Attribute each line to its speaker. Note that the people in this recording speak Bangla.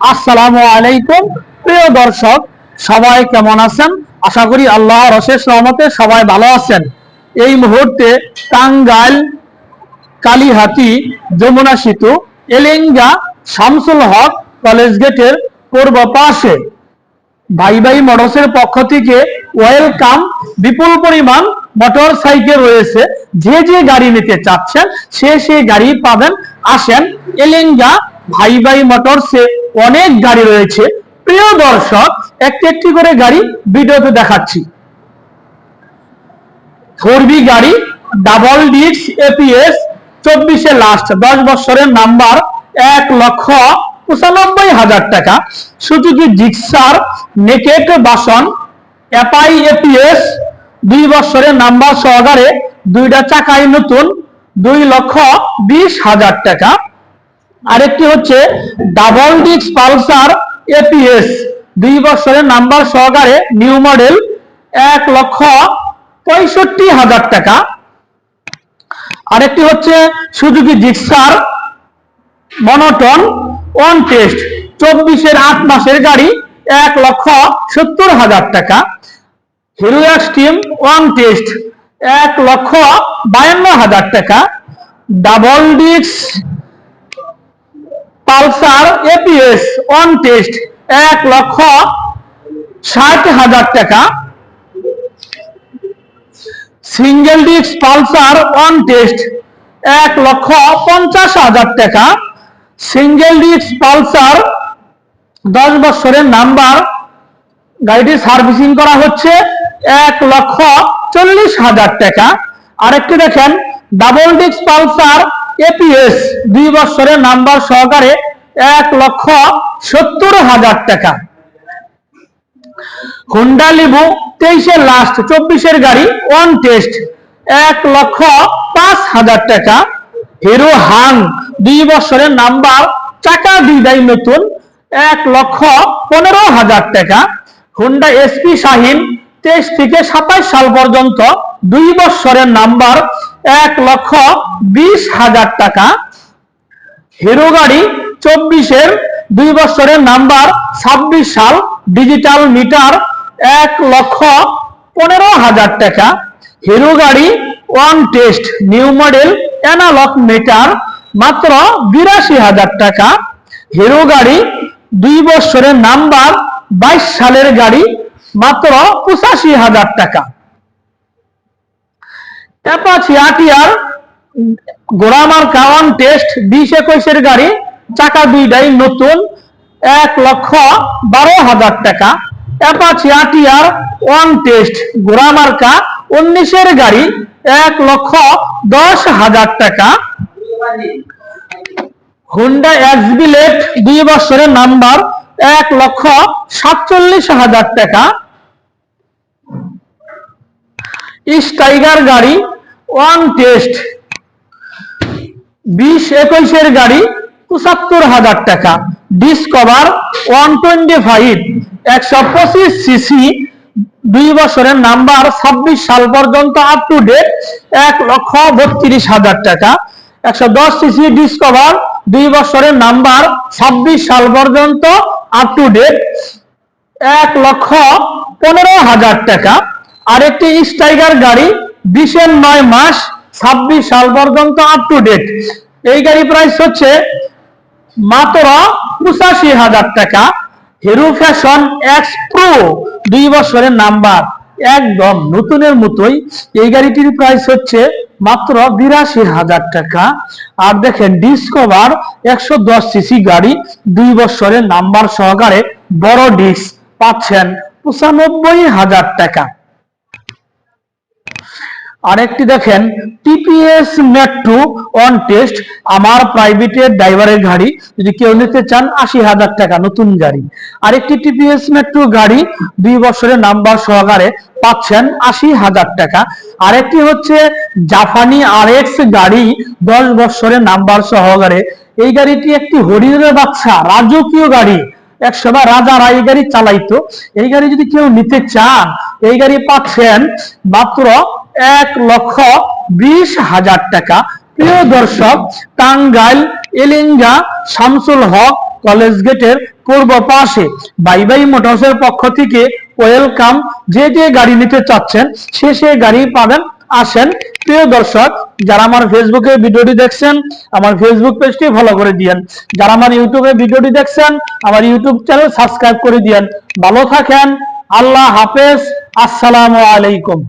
Speaker 1: আসসালামু আলাইকুম। প্রিয় দর্শক, সবাই কেমন আছেন? আশা করি আল্লাহ রশেষ রহমতে সবাই ভালো আছেন। এই মুহূর্তে টাঙ্গাইল কালীহাতি যমুনা সেতু, এলেঙ্গা, শামসুল হক কলেজ গেটের পূর্ব পাশে। ভাই ভাই মোটরসের পক্ষ থেকে ওয়েলকাম। বিপুল পরিমাণ মোটর সাইকেল রয়েছে। যে যে গাড়ি নিতে চাচ্ছেন, সে সে গাড়ি পাবেন। আসেন এলেঙ্গা ভাই ভাই মোটরসে অনেক গাড়ি রয়েছে। প্রিয় দর্শক, একটি একটি করে গাড়ি ভিডিওতে দেখাচ্ছি। ফোর গাড়ি, ডাবল ডিক্স এপিএস, চব্বিশে লাস্ট দশ বছরের নাম্বার এক লক্ষ পঁচানব্বই হাজার টাকা। সুজুকি জিক্সার, নেকেট বাসন, এপাই এপিএস, দুই বছরের নাম্বার সহকারে দুইটা চাকাই নতুন, দুই লক্ষ বিশ হাজার টাকা। আরেকটি হচ্ছে ডাবল ডিক্স পালসার এপিএস। দুই বছরের নাম্বার সহকারে নিউ মডেল এক লক্ষ পঁয়ষট্টি হাজার টাকা। আরেকটি হচ্ছে Suzuki Gixxer monotone one test. চব্বিশের আট মাসের গাড়ি এক লক্ষ সত্তর হাজার টাকা। হিরো এক্সট্রিম ওয়ান টেস্ট এক লক্ষ বায়ান্ন হাজার টাকা। ডাবল ডিক্স পালসার এপিএস অন টেস্ট এক লক্ষ ষাট হাজার টাকা। Single disc Pulsar on test এক লক্ষ পঞ্চাশ হাজার টাকা। সিঙ্গেল ডিস্ক পালসার দশ বছরের নাম্বার গাড়িটি সার্ভিসিং করা হচ্ছে এক লক্ষ চল্লিশ হাজার টাকা। আরেকটি দেখেন ডাবল ডিস্ক পালসার এপিএস দুই বছরের নাম্বার সহকারে এক লক্ষ সত্তর হাজার টাকা। হুন্ডা লিবু তেইশের লাস্ট চব্বিশের গাড়ি ওয়ান টেস্ট এক লক্ষ পাঁচ হাজার টাকা। হিরো হাং দুই বছরের নাম্বার চাকা দুইটাই নতুন, এক লক্ষ পনেরো হাজার টাকা। হুন্ডা এসপি শাহিন তেইশ থেকে সাতাইশ সাল পর্যন্ত দুই বছরের নাম্বার এক লক্ষ বিশ হাজার টাকা। হিরো গাড়ি চব্বিশের দুই বছরের নাম্বার, ছাব্বিশ সাল ডিজিটাল মিটার, এক লক্ষ পনেরো হাজার টাকা। হিরো গাড়ি one test, new model, analog meter, মাত্র বিরাশি হাজার টাকা। হিরো গাড়ি দুই বছরের নাম্বার, বাইশ সালের গাড়ি, মাত্র পঁচাশি হাজার টাকা। অ্যাপাচি আটিয়ার গোড়ামার কাওয়ান টেস্ট, বিশ একুশের গাড়ি, চাকা দুইটাই নতুন, এক লক্ষ বারো হাজার টাকা। অ্যাপাচি আটিয়ার ওয়ান টেস্ট, গোড়ামার্কা উনিশের গাড়ি, এক লক্ষ দশ হাজার টাকা। হুন্ডা এক্স বিলেট দুই বছরের নাম্বার, এক লক্ষ সাতচল্লিশ হাজার টাকা। টাইগার গাড়ি ওয়ান টেস্ট। বিশ একুশের গাড়ি, পঁচাত্তর হাজার টাকা। ডিসকভার ওয়ান টোয়েন্টি ফাইভ একশো পঁচিশ সিসি, দুই বছরের নাম্বার, ছাব্বিশ সাল পর্যন্ত আপ টু ডেট এক লক্ষ বত্রিশ হাজার টাকা। একশো দশ সিসি ডিসকভার দুই বছরের নাম্বার, ছাব্বিশ সাল পর্যন্ত আপ টু ডেট এক লক্ষ পনেরো হাজার টাকা। আরেকটি স্টাইগার গাড়ি বিশের নয় মাস, ছাব্বিশ সাল পর্যন্ত আপ টু ডেট এই গাড়ি প্রাইস হচ্ছে মাত্র পঁচাশি হাজার টাকা। হিরো ফ্যাশন এক্স প্রো দুই বছরের নাম্বার একদম নতুনের মতোই। এই গাড়িটির প্রাইস হচ্ছে মাত্র বিরাশি হাজার টাকা। আর দেখেন ডিসকভার একশো দশ সিসি গাড়ি, দুই বছরের নাম্বার সহকারে বড় ডিস্ক পাচ্ছেন পঁচানব্বই হাজার টাকা। আরেকটি দেখেন টিপিএস মেট্রো অন টেস্ট আমার প্রাইভেটের ড্রাইভারের গাড়ি, যদি কেউ নিতে চান আশি হাজার টাকা নতুন গাড়ি। আরেকটি টিপিএস মেট্রো গাড়ি, দুই বছরের নাম্বার সহকারে পাচ্ছেন আশি হাজার টাকা। আরেকটি হচ্ছে জাপানি আরএক্স গাড়ি, দশ বছরের নাম্বার সহকারে। এই গাড়িটি একটি হরিণের বাচ্চা, রাজকীয় গাড়ি এক সময় রাজারা এই গাড়ি চালাইতো। এই গাড়ি যদি কেউ নিতে চান, এই গাড়ি পাচ্ছেন মাত্র এক লক্ষ বিশ হাজার টাকা। প্রিয় দর্শক, টাঙ্গাইল, এলিঙ্গা, শামসুল হক কলেজ গেটের পূর্ব পাশে বাই বাই মোটরসের পক্ষ থেকে ওয়েলকাম। যে যে গাড়ি নিতে চাচ্ছেন, সে সে গাড়ি পাবেন, আসেন। প্রিয় দর্শক, যারা আমার ফেসবুকে ভিডিওটি দেখছেন, আমার ফেসবুক পেজটি ফলো করে দিয়েন। যারা আমার ইউটিউবে ভিডিওটি দেখছেন, আমার ইউটিউব চ্যানেল সাবস্ক্রাইব করে দিয়েন। ভালো থাকেন, আল্লাহ হাফেজ, আসসালামু আলাইকুম।